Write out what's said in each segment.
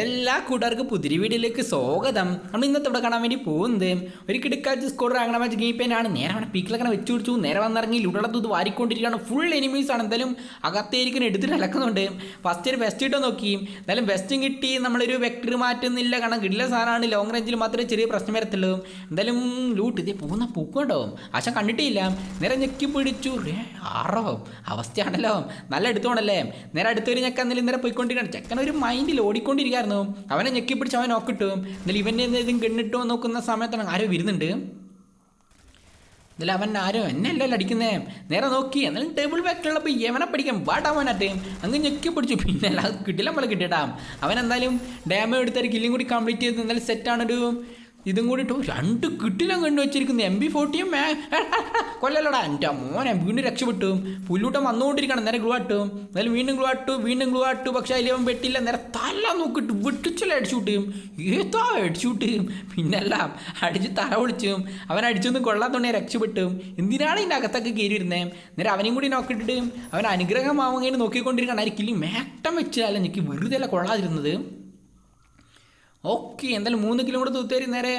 എല്ലാ കൂട്ടുകാർക്കും പുതിരി വീഡിയോയിലേക്ക് സ്വാഗതം. നമ്മൾ ഇന്നത്തെ ഇവിടെ കാണാൻ വേണ്ടി പോകുന്നത് ഒരു കിടക്കാച്ച് സ്കോഡർ അങ്ങനെ മാച്ച് ഗെയിം പെയിനാണ് നേരെ അവിടെ പീക്കിലങ്ങനെ വെച്ച് പിടിച്ചു. നേരെ വന്നിറങ്ങി ലുടളത്തൂത്ത് വാരിക്കൊണ്ടിരിക്കുകയാണ്. ഫുൾ എനിമീസ് ആണ്. എന്തായാലും അകത്തേരിക്കുന്ന എടുത്തിട്ട് അലക്കുന്നുണ്ട് ഫസ്റ്റ് ഒരു വെസ്റ്റ് ഇട്ടോ നോക്കി. എന്തായാലും വെസ്റ്റും കിട്ടി. നമ്മളൊരു വെക്ടർ മാറ്റുന്നില്ല. കാരണം കിടില സാധനമാണ്. ലോങ് റേഞ്ചിൽ മാത്രമേ ചെറിയ പ്രശ്നം വരത്തുള്ളൂ. എന്തായാലും ലൂട്ട് ഇതേ പോകുന്ന പൂക്കുണ്ടാവും ആശ കണ്ടിട്ടില്ല. നേരെ ഞെക്കി പിടിച്ചു. ആറോ? അവസ്ഥയാണല്ലോ. നല്ല എടുത്തോണല്ലേ? നേരെ അടുത്തൊരു ഞെക്കാൻ നേരെ പോയിക്കൊണ്ടിരിക്കുകയാണ്. ചെക്കൻ ഒരു മൈൻഡിൽ ഓടിക്കൊണ്ടിരിക്കുകയായിരുന്നു അവനെ ഞെക്കി പിടിച്ച് അവൻ നോക്കിട്ടു. എന്നാലും ഇവന്റെ എന്തെങ്കിലും കെണ്ണിട്ടോ നോക്കുന്ന സമയത്താണ് ആരോ വരുന്നുണ്ട്. എന്നാലും അവൻ ആരോ? എന്നെ അല്ലല്ലോ അടിക്കുന്നേ. നേരെ നോക്കി. എന്നാലും ടേബിൾ ബാക്കിലുള്ളപ്പോൾ യവനെ പഠിക്കാൻ വാട്ടാവാനാട്ടെ അങ്ങ് ഞെക്കി പിടിച്ചു പിന്നെ അത് കിട്ടില്ല നമ്മൾ കിട്ടിയിട്ടാം അവൻ എന്തായാലും ഡാമേജ് എടുത്തൊരു കില്ലും കൂടി കംപ്ലീറ്റ് ചെയ്ത് എന്നാലും സെറ്റാണൊരു ഇതും കൂടി രണ്ട് കിട്ടിലും കണ്ടു വെച്ചിരിക്കുന്നു. എം ബി ഫോർട്ടിയും കൊല്ലല്ലടാ. എന്റെ മോനെ വീണ്ടും രക്ഷപ്പെട്ടു. പുല്ലൂട്ടം വന്നുകൊണ്ടിരിക്കണം നേരെ ഗ്ലൂ ആട്ടും. എന്നാലും വീണ്ടും ഗ്ലൂ ആട്ടു വീണ്ടും ഗ്ലൂ ആട്ടു. പക്ഷേ അതിലവൻ പെട്ടില്ല നേരെ തല നോക്കിട്ട് വെട്ടിച്ചല്ല അടിച്ചുവിട്ട് ഏതാ അടിച്ചുവിട്ട് പിന്നെല്ലാം അടിച്ച് തല ഒളിച്ചും അവൻ അടിച്ചൊന്നും കൊള്ളാത്തോണ്ടേ രക്ഷപ്പെട്ടു. എന്തിനാണ് ഇതിന്റെ അകത്തൊക്കെ കയറി ഇരുന്നേ നേരെ അവനെയും കൂടി നോക്കിയിട്ട് അവൻ അനുഗ്രഹമാവുകയും നോക്കിക്കൊണ്ടിരിക്കണം ആയിരിക്കില്ല മേട്ടം വെച്ചാലും എനിക്ക് വെറുതെ അല്ല കൊള്ളാതിരുന്നത്. ഓക്കെ എന്തായാലും മൂന്ന് കിലോമീറ്റർ തൂത്തേരി നേരെ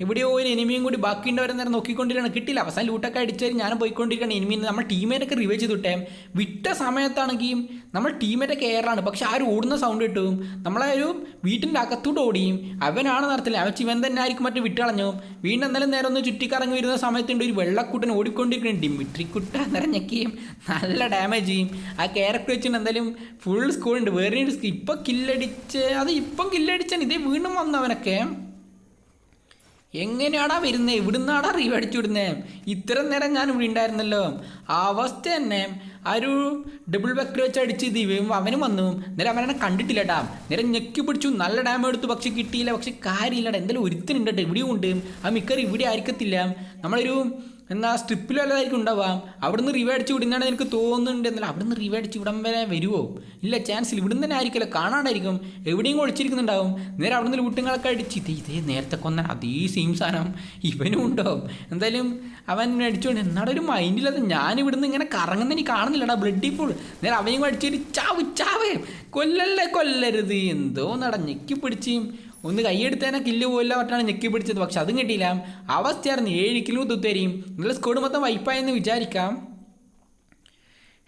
എവിടെയോ ഒരു എനിമിയും കൂടി ബാക്കി ബാക്കിയുണ്ടവരെ നേരം നോക്കിക്കൊണ്ടിരിക്കണം കിട്ടില്ല അവസാനം ലൂട്ടൊക്കെ അടിച്ചേരി ഞാൻ പോയിക്കൊണ്ടിരിക്കണം എനിമിന്ന് നമ്മൾ ടീമേറ്റൊക്കെ റിവൈവ് ചെയ്ത് വിട്ടേ വിട്ട സമയത്താണെങ്കിൽ നമ്മൾ ടീമേറ്റൊക്കെ എയറാണ് പക്ഷെ ആരും ഓടുന്ന സൗണ്ട് കിട്ടും. നമ്മളെ ഒരു വീട്ടിന്റെ അകത്തോട്ട് ഓടിയും. അവനാണ് നടത്തില്ല? അവൻ ഇവൻ തന്നെ ആയിരിക്കും മറ്റേ വിട്ടളഞ്ഞു വീണ്ടും എന്തായാലും നേരം ഒന്ന് ചുറ്റിക്കറങ്ങി വരുന്ന സമയത്തുണ്ട് ഒരു വെള്ളക്കൂട്ടൻ ഓടിക്കൊണ്ടിരിക്കുന്നുണ്ട് ഡിമിട്രിക്കുട്ട നിറഞ്ഞൊക്കെയും നല്ല ഡാമേജ് ചെയ്യും ആ ക്യാരക്ടർ വെച്ചിട്ട് എന്തായാലും ഫുൾ സ്കൂളുണ്ട് വേറെ ഇപ്പം കില്ലടിച്ച് അത് ഇപ്പം കില്ലടിച്ചാൽ ഇതേ വീണ്ടും വന്നവനൊക്കെ എങ്ങനെയാടാ വരുന്നത് ഇവിടുന്നാടാ റീവ് അടിച്ചു വിടുന്നേ ഇത്ര നേരം ഞാൻ ഇവിടെ ഉണ്ടായിരുന്നല്ലോ. ആ അവസ്ഥ തന്നെ ആ ഒരു ഡബിൾ ബക്കറി വെച്ച് അടിച്ച് ദിവ്യം അവനും വന്നു. നേരെ അവനെ കണ്ടിട്ടില്ല കേട്ടാ നേരെ ഞെക്കി പിടിച്ചു. നല്ല ഡാമേജ് എടുത്തു. പക്ഷെ കിട്ടിയില്ല. പക്ഷെ കാര്യമില്ലടാ. എന്തായാലും ഒരുത്തനുണ്ട് ഇവിടെയും ഉണ്ട്. ആ മിക്കറി ഇവിടെ ആയിരിക്കത്തില്ല. നമ്മളൊരു എന്നാ സ്ട്രിപ്പിൽ വല്ലതായിരിക്കും ഉണ്ടാവാം അവിടുന്ന് റിവേ അടിച്ച് വിടുന്നതാണ് എനിക്ക് തോന്നുന്നുണ്ട് എന്നാൽ അവിടുന്ന് റിവേ അടിച്ച് വിടാൻ വരെ വരുമോ ഇല്ല ചാൻസ് ഇല്ല. ഇവിടുന്ന് തന്നെ ആയിരിക്കില്ല കാണാണ്ടായിരിക്കും എവിടെയും ഒളിച്ചിരിക്കുന്നുണ്ടാവും നേരെ അവിടുന്ന് ലൂട്ടുകളൊക്കെ അടിച്ച്. ഇതേ ഇതേ നേരത്തെ കൊന്ന അതേ സെയിം സാധനം ഇവനും ഉണ്ടാവും എന്തായാലും അവൻ അടിച്ചുകൊണ്ട് എന്നാടെ ഒരു മൈൻഡിലത് ഞാൻ ഇവിടുന്ന് ഇങ്ങനെ കറങ്ങുന്ന എനിക്ക് കാണുന്നില്ലടാ ബ്ലഡി ഫുൾ നേരെ അവനെയും അടിച്ചൊരു ചാവ് ചാവേ. കൊല്ലല്ലേ കൊല്ലരുത്. എന്തോ നട. ഞെക്കി പിടിച്ച് ഒന്ന് കൈയെടുത്തേനെ കില്ല് പോയില്ല പറഞ്ഞാണ് ഞെക്കി പിടിച്ചത്. പക്ഷെ അതും കിട്ടിയില്ല. അവസ്ഥയായിരുന്നു ഏഴ് കിലോ തുത്തരിയും. നിങ്ങളുടെ സ്കോഡ് മൊത്തം വൈപ്പായെന്ന് വിചാരിക്കാം.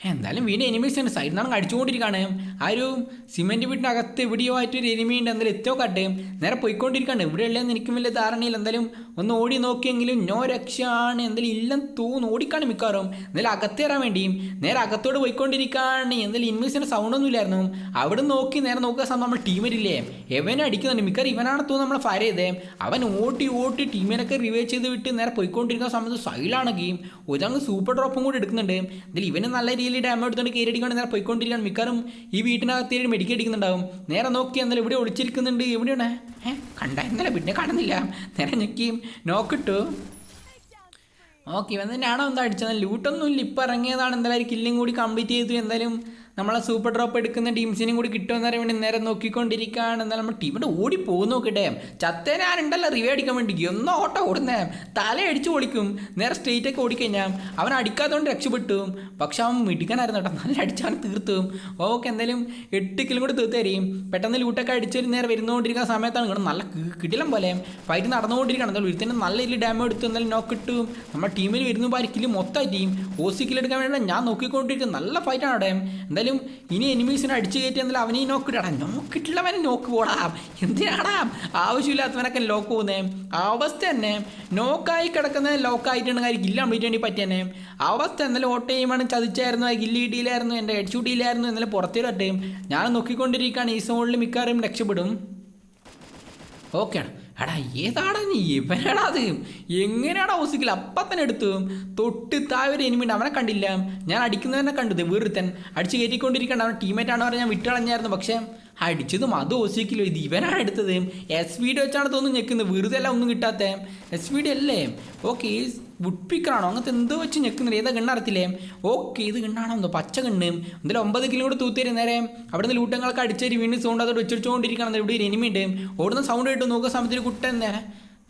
എന്തായാലും വീണ്ടും എനിമീസ് ഉണ്ട് സൈഡിൽ നിന്നാണ് അടിച്ചുകൊണ്ടിരിക്കുകയാണ് ആ ഒരു സിമെന്റ് വീട്ടിനകത്ത് എവിടെയോ ആയിട്ട് ഒരു എനിമി ഉണ്ട്. എന്തായാലും എത്തിയോ കട്ട്. നേരെ പോയിക്കൊണ്ടിരിക്കുകയാണ് ഇവിടെ ഉള്ളതെന്ന് എനിക്കും വലിയ ധാരണയില്ല. എന്തായാലും ഒന്ന് ഓടി നോക്കിയെങ്കിലും നോ രക്ഷയാണ്. എന്തായാലും ഇല്ലെന്ന് തോന്നുന്നു. ഓടിക്കാണ് മിക്കവാറും. എന്തായാലും അകത്തേറാൻ വേണ്ടിയും നേരെ അകത്തോട് പോയിക്കൊണ്ടിരിക്കുകയാണ് എന്തായാലും ഇൻവീസിന്റെ സൗണ്ടൊന്നും ഇല്ലായിരുന്നു. അവിടെ നോക്കി നേരെ നോക്കുക സമയം നമ്മൾ ടീമരില്ലേ എവനെ അടിക്കുന്നുണ്ട്. മിക്കവാറും ഇവനാണ് തോന്നുന്നു നമ്മളെ ഫയർ ചെയ്തേ. അവൻ ഓട്ടി ഓട്ടി ടീമിനൊക്കെ റിവൈവ് ചെയ്ത് വിട്ട് നേരെ പോയിക്കൊണ്ടിരിക്കുന്ന സമയത്ത് സൈലാണ് ഗെയിം ഒരങ്ങ് സൂപ്പർ ഡ്രോപ്പും കൂടി എടുക്കുന്നുണ്ട്. എന്തായാലും ഇവന് നല്ല ഡാമേജ് എടുത്തുകൊണ്ട് കയറി അടിക്കൊണ്ട് നേരെ പോയിക്കൊണ്ടിരിക്കുകയാണ്. മിക്കവാറും ഈ വീട്ടിനകത്ത് മെഡിക്കൽ അടിക്കുന്നുണ്ടാവും. നേരെ നോക്കി എന്നാലും ഇവിടെ ഒളിച്ചിരിക്കുന്നുണ്ട്. എവിടെയാണ്? ഏഹ് കണ്ടായിരുന്നല്ലോ പിന്നെ കാണുന്നില്ല. നേരെ ഞെക്കിയും നോക്കിട്ടു. ഓക്കെ ഇവൻ തന്നെയാണോ എന്താ അടിച്ചത്? ലൂട്ടൊന്നും ഇല്ല. ഇപ്പം ഇറങ്ങിയതാണ്. എന്തായാലും കില്ലിങ് കൂടി കംപ്ലീറ്റ് ചെയ്തു. എന്തായാലും നമ്മളെ സൂപ്പർ ഡ്രോപ്പ് എടുക്കുന്ന ടീംസിനും കൂടി കിട്ടുമെന്ന് അറിയാൻ വേണ്ടി നേരെ നോക്കിക്കൊണ്ടിരിക്കുകയാണ്. എന്നാൽ നമ്മൾ ടീമിന്റെ ഓടി പോകുന്നു നോക്കട്ടെ ചത്തേനെ ആരുണ്ടല്ലോ റിവേ അടിക്കാൻ വേണ്ടി? ഒന്നും ഓട്ടം ഓടുന്നേ. തല അടിച്ച് പൊളിക്കും. നേരെ സ്ട്രെയിറ്റ് ഒക്കെ ഓടിക്കഴിഞ്ഞാൽ അവൻ അടിക്കാത്തതുകൊണ്ട് രക്ഷപ്പെട്ടു. പക്ഷെ അവൻ മിടിക്കാനായിരുന്നു കേട്ടോ. നല്ല അടിച്ചാണ് തീർത്തും. ഓക്കെ എന്തായാലും എട്ട് കിലും കൂടി തീർത്ത് പെട്ടെന്ന് ലൂട്ടൊക്കെ അടിച്ചൊരു നേരെ വരുന്നുകൊണ്ടിരിക്കുന്ന സമയത്താണ് ഇങ്ങനെ നല്ല കിടിലം പോലെ. ഫൈറ്റ് നടന്നുകൊണ്ടിരിക്കുകയാണ്. എന്തായാലും ഒരുത്തന്നെ നല്ല രീതിയിൽ ഡാമേജ് എടുത്തു. എന്നാലും നോക്കിട്ടും നമ്മുടെ ടീമിൽ വരുന്നു പാരിക്കലും മൊത്തം ടീം ഓസി കില്ലെടുക്കാൻ വേണ്ടി ഞാൻ നോക്കിക്കൊണ്ടിരിക്കുന്നത് നല്ല ഫൈറ്റാണ് അവിടെ. എന്തായാലും ഇനി എനിമീസിനെ അടിച്ചു കയറ്റി എന്നാലും അവനെ നോക്കിട്ടാടാ നോക്കിട്ടുള്ളവനെ നോക്ക് പോടാ. എന്തിനാടാ? ആവശ്യമില്ലാത്തവനൊക്കെ ലോക്ക് പോകുന്നേ? അവസ്ഥ തന്നെ. നോക്കായി കിടക്കുന്ന ലോക്കായിട്ടുണ്ടെങ്കിൽ കാര്യം ഗില്ല കംപ്ലീറ്റ് വേണ്ടി പറ്റിയെന്നെ. അവസ്ഥ എന്നാലും ഓട്ട് ചെയ്യുമ്പോൾ ചതിച്ചായിരുന്നു. ഗില്ലി കിട്ടിയില്ലായിരുന്നു എന്റെ ഹെഡ് ഷൂട്ടിയില്ലായിരുന്നു എന്നാലും പുറത്തേക്ക് ഞാൻ നോക്കിക്കൊണ്ടിരിക്കുകയാണ്. ഈ സോണിൽ മിക്കവാറും രക്ഷപ്പെടും. ഓക്കെയാണ് എടാ ഏതാടാ നീ? ഇവനാടാ അത്. എങ്ങനെയാടാ ഓസിക്കില്ല അപ്പം തന്നെ എടുത്തു. തൊട്ട് താഴെ എനിമിണ്ട് അവനെ കണ്ടില്ല. ഞാൻ അടിക്കുന്നവനെ കണ്ടത് വീറുത്തൻ അടിച്ച് കയറ്റിക്കൊണ്ടിരിക്കണ്ട. അവൻ ടീമേറ്റാണെന്ന് പറഞ്ഞാൽ ഞാൻ വിട്ടുകളഞ്ഞായിരുന്നു പക്ഷേ അടിച്ചതും അത് ഓസിക്കില്ലോ ഇത് ഇവനാണ് എടുത്തത്. എസ് വീഡിയോ വെച്ചാണ് തോന്നുന്നു ഞെക്കുന്നത്. വെറുതെ അല്ല ഒന്നും കിട്ടാത്ത. എസ് വീഡിയോ അല്ലേ? ഓക്കെ വുഡ് പിക്കറാണോ അങ്ങനത്തെ എന്തോ വെച്ച് ഞെക്കുന്നില്ല ഏതാ ഗണ്ണറിയത്തില്ലേ ഓക്കെ ഇത് ഗണ്ണാണോ എന്തോ? പച്ച കണ്ണ് എന്തായാലും ഒമ്പത് കിലോ കൂടെ തൂത്തേരി നേരെ. അവിടുന്ന് ലൂട്ടങ്ങളൊക്കെ അടിച്ചേരി വീണ്ടും സൗണ്ട് അതോട് വെച്ചിട്ടുകൊണ്ടിരിക്കണം ഇവിടെ ഒരു എനിമി ഉണ്ട്. ഓടുന്ന സൗണ്ട് കേട്ട്. നോക്കുന്ന സമയത്ത് കുട്ടൻ നേരെ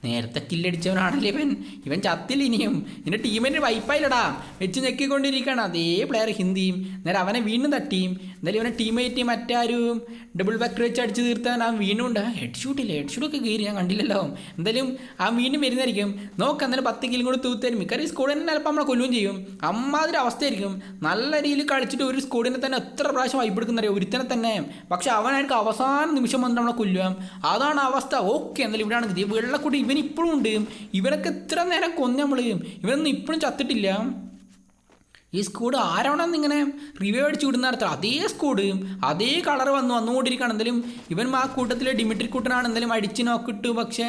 നേരത്തെ കില്ലടിച്ചവനാണല്ലേ ഇവൻ. ഇവൻ ചത്തില്ല ഇനിയും. നിന്റെ ടീമിന്റെ വൈപ്പായില്ലടാ വെച്ച് ഞെക്കിക്കൊണ്ടിരിക്കുകയാണ് അതേ പ്ലെയർ ഹിന്ദിയും. നേരെ അവനെ വീണ്ടും തട്ടിയും എന്തായാലും ഇവനെ ടീമേറ്റ് മറ്റാരും ഡബിൾ ബാക്ക് വെച്ച് അടിച്ച് തീർത്താൻ ആ വീണുണ്ട് ഹെഡ് ഷൂട്ടില്ല ഹെഡ് ഷൂട്ടൊക്കെ കയറി ഞാൻ കണ്ടില്ലല്ലോ. എന്തായാലും ആ വീണ്ടും വരുന്നതായിരിക്കും. നോക്ക് അന്നേരം പത്ത് കിലും കൂടി തൂത്തരും സ്കോഡ് തന്നെ ചിലപ്പോൾ നമ്മളെ കൊല്ലുകയും ചെയ്യും. അമ്മാതിരി അവസ്ഥയായിരിക്കും. നല്ല രീതിയിൽ കളിച്ചിട്ട് ഒരു സ്കോഡിനെ തന്നെ എത്ര പ്രാവശ്യം വൈപ്പെടുക്കുന്നറിയോ ഒരുത്തനെ തന്നെ. പക്ഷെ അവനായിരിക്കും അവസാന നിമിഷം വന്ന് നമ്മളെ കൊല്ലുക. അതാണ് അവസ്ഥ. ഓക്കെ എന്തായാലും ഇവിടെയാണ് ഗതി വെള്ളക്കൂട്ടി ഇവൻ ഇപ്പോഴും ഉണ്ട്. ഇവനൊക്കെ എത്ര നേരം കൊന്നു നമ്മൾ ഇവനൊന്നും ഇപ്പോഴും ചത്തിട്ടില്ല. ഈ സ്കൂഡ് ആരാണെന്ന് ഇങ്ങനെ റിവ്യൂ അടിച്ചു വിടുന്ന അർത്ഥം അതേ സ്കൂഡ് അതേ കളർ വന്നു വന്നുകൊണ്ടിരിക്കുകയാണ്. എന്തായാലും ഇവൻ ആ കൂട്ടത്തിലെ ഡിമിട്രി കൂട്ടനാണ് എന്തായാലും അടിച്ച് നോക്കിട്ടു പക്ഷേ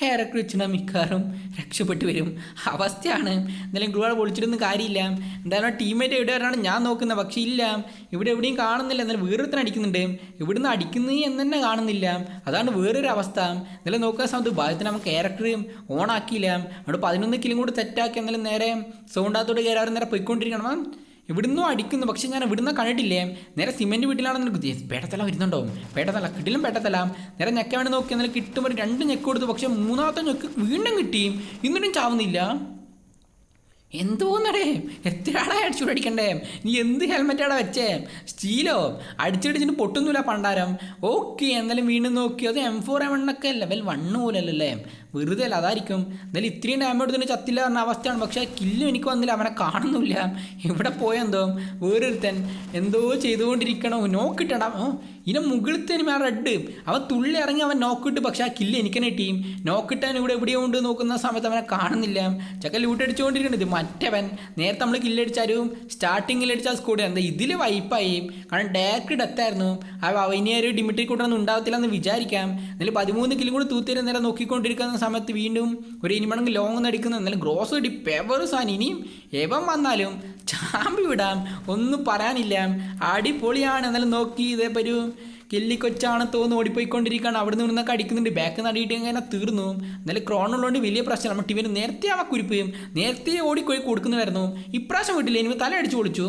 ക്യാരക്ടർ വെച്ചിട്ട് മിക്കവാറും രക്ഷപ്പെട്ടു വരും. അവസ്ഥയാണ്. എന്തായാലും ഗ്രൂവാൾ പൊളിച്ചിട്ടൊന്നും കാര്യമില്ല. എന്തായാലും ടീമേറ്റ് എവിടെ എവിടെയാണ് ഞാൻ നോക്കുന്നത്. പക്ഷേ ഇല്ല. ഇവിടെ എവിടെയും കാണുന്നില്ല. എന്നാലും വേറൊരുത്തൻ അടിക്കുന്നുണ്ട്. ഇവിടുന്ന് അടിക്കുന്നത് എന്ന് തന്നെ കാണുന്നില്ല. അതാണ് വേറൊരു അവസ്ഥ. എന്തായാലും നോക്കുന്ന സമയത്ത് ഭാഗ്യത്തിന് നമുക്ക് ക്യാരക്ടർ ഓൺ ആക്കിയില്ല. അവിടെ പതിനൊന്ന് കിലും കൂടി തെറ്റാക്കി എന്നാലും നേരെ സൗണ്ടാത്തോട് കയറാറ് നേരെ പോയിക്കൊണ്ടിരിക്കണം. ആ, ഇവിടുന്നും അടിക്കുന്നു. പക്ഷെ ഞാൻ ഇവിടുന്ന് കണ്ടിട്ടില്ലേ? നേരെ സിമെന്റ് വീട്ടിലാണെന്ന് എനിക്ക് പേട്ടത്തല വരുന്നുണ്ടാവും. പേട്ടത്തല കിട്ടിലും പേട്ടത്തല. നേരെ ഞെക്കാൻ വേണ്ടി നോക്കി കിട്ടുമ്പോൾ രണ്ട് ഞെക്ക് കൊടുത്തു. പക്ഷെ മൂന്നാമത്തെ ഞെക്ക് വീണ്ടും കിട്ടി. എന്നിട്ടും ചാവുന്നില്ല. എന്തോന്നടേ എത്രയാടാ അടിച്ചു അടിക്കണ്ടേ നീ എന്ത് ഹെൽമെറ്റാടാ വെച്ചേ? സ്റ്റീലോ? അടിച്ചടിച്ചിട്ട് പൊട്ടുന്നില്ല പണ്ടാരം. ഓക്കെ എന്നാലും വീണ്ടും നോക്കി. അത് എം ഫോർ എം എണ്ണൊക്കെ ലെവൽ വണ്ണ് പോലല്ലേ വെറുതെ അല്ല അതായിരിക്കും. എന്നാലും ഇത്രയും ഡാമേജ് എടുത്തിട്ട് ചത്തില്ല പറഞ്ഞ അവസ്ഥയാണ്. പക്ഷേ കില്ലും എനിക്ക് വന്നില്ല. അവനെ കാണുന്നില്ല. ഇവിടെ പോയെന്തോ? വേറൊരുത്തൻ എന്തോ ചെയ്തുകൊണ്ടിരിക്കണോ. നോക്കിട്ടടാ ഇതിനെ മുകളിലത്തെ ആ റെഡ് അവൻ തുള്ളി ഇറങ്ങി അവൻ നോക്കിട്ട് പക്ഷേ ആ കില്ല് എനിക്ക് തന്നെ ടീം നോക്കിട്ടാൻ ഇവിടെ എവിടെയോ ഉണ്ട് നോക്കുന്ന സമയത്ത് അവനെ കാണുന്നില്ല. ചക്ക ലൂട്ട് അടിച്ചുകൊണ്ടിരിക്കുന്നത് മറ്റവൻ. നേരത്തെ നമ്മൾ കില്ലടിച്ചാലും സ്റ്റാർട്ടിങ്ങിൽ അടിച്ചാൽ സ്കൂഡ് എന്താ ഇതിൽ വൈപ്പായി കാരണം ഡയറക്റ്റ് ഡെത്തായിരുന്നു ഇനി ഒരു ഡിമിട്രി കൂട്ടൊന്നും ഉണ്ടാവത്തില്ല എന്ന് വിചാരിക്കാം. എന്നാലും പതിമൂന്ന് കിലും കൂടി തൂത്തിരി നേരം നോക്കിക്കൊണ്ടിരിക്കുന്ന സമയത്ത് വീണ്ടും ഒരു ഇനിമണങ്ങ് ലോങ് അടിക്കുന്നു എന്നാലും ഗ്രോസ് അടി പെവർ സാധനം. ഇനിയും എവൻ വന്നാലും ചാമ്പി വിടാം. ഒന്നും പറയാനില്ല. അടിപൊളിയാണ്. എന്നാലും നോക്കി ഇതേപ്പറ്റും ഒരു കില്ലിക്കൊച്ചാണ് തോന്നുന്നു ഓടിപ്പോയിക്കൊണ്ടിരിക്കുകയാണ്. അവിടെ നിന്ന് നിന്നൊക്കെ അടിക്കുന്നുണ്ട്. ബാക്ക് നടിയിട്ട് ഇങ്ങനെ തീർന്നു. എന്നാലും ക്രോണുള്ളതുകൊണ്ട് വലിയ പ്രശ്നം നമ്മൾ ടിവിന് നേരത്തെ അവ കുരിപ്പുകയും നേരത്തെ ഓടിക്കോയി കൊടുക്കുന്നതായിരുന്നു ഇപ്രാവശ്യം വീട്ടിൽ ഇനി തല അടിച്ചു പൊളിച്ചു.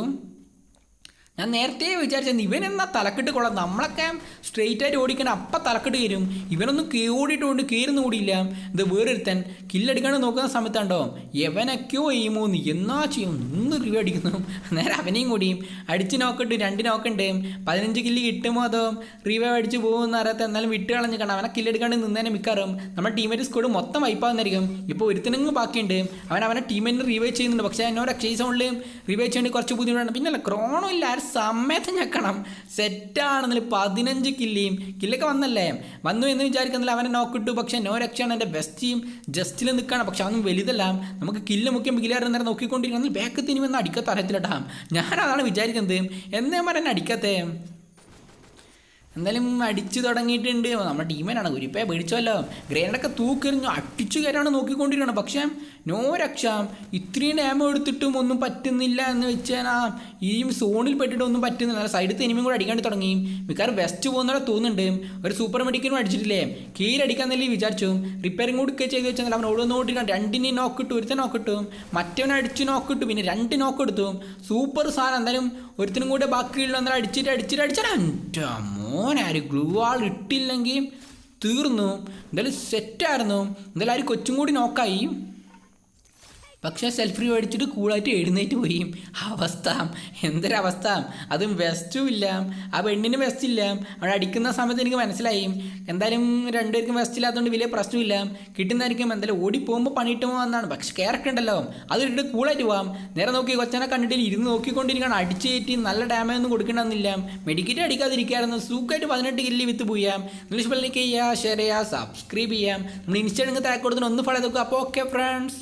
ഞാൻ നേരത്തെ വിചാരിച്ചത് ഇവൻ എന്നാ തലക്കെട്ട് കൊള്ളാം? നമ്മളൊക്കെ സ്ട്രെയിറ്റ് ആയിട്ട് ഓടിക്കണ അപ്പം തലക്കെട്ട് കയറും. ഇവനൊന്നും ഓടിയിട്ട് കൊണ്ട് കയറുന്ന കൂടിയില്ല. ഇത് വേറൊരുത്തൻ കില്ലടിക്കാണ്ട് നോക്കുന്ന സമയത്താണ്ടോ? എവനൊക്കെയോ എയിമോന്ന് എന്നാ ചെയ്യും? ഒന്ന് രൂപ അടിക്കുന്നു. നേരെ അവനെയും കൂടിയും അടിച്ച് നോക്കട്ട് രണ്ട് നോക്കണ്ട് പതിനഞ്ച് കില്ല് കിട്ടുമോ അതോ റീവൈവ് അടിച്ച് പോകുമെന്ന് അറിയാത്ത എന്നാലും വിട്ട് കളഞ്ഞ് കാണാം അവനെ കില്ലെടുക്കാണ്ട് നിന്നേനെ മിക്കാറും നമ്മുടെ ടീമേറ്റ് സ്കോഡ് മൊത്തം വൈപ്പാകുന്നതായിരിക്കും ഇപ്പോൾ ഒരുത്തനെങ്ങ് ബാക്കിയുണ്ട്. അവൻ അവനെ ടീമിനെ റിവൈവ് ചെയ്യുന്നുണ്ട്. പക്ഷേ എന്നോട് എക്സൈസ് സൗണ്ടിലും റിവൈവ് ചെയ്യേണ്ടി കുറച്ച് ബുദ്ധിമുട്ടാണ്. പിന്നെ അല്ല ക്രോണോ ഇല്ല സമയത്ത് ഞെക്കണം. സെറ്റാണെന്നിൽ പതിനഞ്ച് കില്ലിയും. കില്ലൊക്കെ വന്നല്ലേ? വന്നു എന്ന് വിചാരിക്കുന്നില്ല. അവനെ നോക്കിട്ടു. പക്ഷെ നോ രക്ഷയാണ്. എന്റെ ബെസ്റ്റ് ടീം ജസ്റ്റിൽ നിൽക്കുകയാണ്. പക്ഷെ അതൊന്നും വലുതല്ല. നമുക്ക് കില്ല് മുഖ്യം കില്ലാറ് നേരം നോക്കിക്കൊണ്ടിരിക്കണം ബാക്ക് വന്ന് അടിക്കാത്ത അറിയത്തില്ലട്ടാ ഞാൻ അതാണ് വിചാരിക്കുന്നത്. എന്നേ മരം അടിക്കാത്തേ. എന്തായാലും അടിച്ചു തുടങ്ങിയിട്ടുണ്ട്. നമ്മുടെ ടീമേനാണ് ഗുരിപ്പയെ പേടിച്ചല്ലോ. ഗ്രേനഡൊക്കെ തൂക്കെറിഞ്ഞു അടിച്ചു കയറാണ് നോക്കിക്കൊണ്ടിരിക്കണം പക്ഷേ നോ രക്ഷാം. ഇത്രയും ഡാമോ എടുത്തിട്ടും ഒന്നും പറ്റുന്നില്ല എന്ന് വെച്ചാൽ ഈ സോണിൽ പെട്ടിട്ട് ഒന്നും പറ്റുന്നില്ല. സൈഡിൽ എനിമിയും കൂടെ അടിക്കാണ്ട് തുടങ്ങി. മിക്കവാറും വെസ്റ്റ് പോകുന്നവരെ തോന്നുന്നുണ്ട്. ഒരു സൂപ്പർ മെഡിക്കലും അടിച്ചിട്ടില്ലേ? കീഴടിക്കാൻ തന്നെ വിചാരിച്ചു. റിപ്പയറിംഗ് കൂടി ചെയ്ത് വെച്ചാൽ അവൻ ഓടുന്നോട്ടിരിക്കണം രണ്ടിനെ നോക്കിട്ടു ഒരുത്തനെ നോക്കിട്ടു മറ്റവനെ അടിച്ച് നോക്കിട്ടു പിന്നെ രണ്ട് നോക്കെടുത്തു സൂപ്പർ സാധനം. എന്തായാലും ഒരുത്തിനും കൂടെ ബാക്കിയുള്ള അന്നേരം അടിച്ചിട്ട് അടിച്ചിട്ട് അടിച്ചാൽ എന്റെ മോനാര് ഗ്ലൂ ആൾ ഇട്ടില്ലെങ്കിൽ തീർന്നു. എന്തായാലും സെറ്റായിരുന്നു എന്തായാലും ആര് കൊച്ചും കൂടി നോക്കായി പക്ഷേ സെൽഫ് മേടിച്ചിട്ട് കൂളായിട്ട് എഴുന്നേറ്റ് പോയി അവസ്ഥ എന്തൊരവസ്ഥ. അതും വെസ്റ്റും ഇല്ല. ആ പെണ്ണിന് വെസ്റ്റ് ഇല്ല. അവിടെ അടിക്കുന്ന സമയത്ത് എനിക്ക് മനസ്സിലായി. എന്തായാലും രണ്ടുപേർക്കും വെസ്റ്റ് ഇല്ലാത്തതുകൊണ്ട് വലിയ പ്രശ്നമില്ല. കിട്ടുന്നതായിരിക്കും. എന്തായാലും ഓടി പോകുമ്പോൾ പണിയിട്ട് പോകാമെന്നാണ് പക്ഷെ ക്യാരക്ടർ ഉണ്ടല്ലോ അത് ഇട്ടിട്ട് കൂളായിട്ട് പോവാം നേരെ നോക്കി കൊച്ചനെ കണ്ടിട്ട് ഇരുന്ന് നോക്കിക്കൊണ്ടിരിക്കണം അടിച്ചു കയറ്റി നല്ല ഡാമേജ് ഒന്നും കൊടുക്കണമെന്നില്ല മെഡിക്കേറ്റ് അടിക്കാതിരിക്കായിരുന്നു സൂക്കായിട്ട് പതിനെട്ട് കില്ലി വിത്ത് പോയാം. പള്ളിക്ക് ചെയ്യുക ഷെയർ ചെയ്യുക സബ്സ്ക്രൈബ് ചെയ്യാം നമ്മൾ ഇൻസ്റ്റാഗ്രാം താക്ക് കൊടുത്തിട്ട് ഒന്ന് ഫോളോ നോക്കുക അപ്പോൾ ഓക്കെ ഫ്രണ്ട്സ്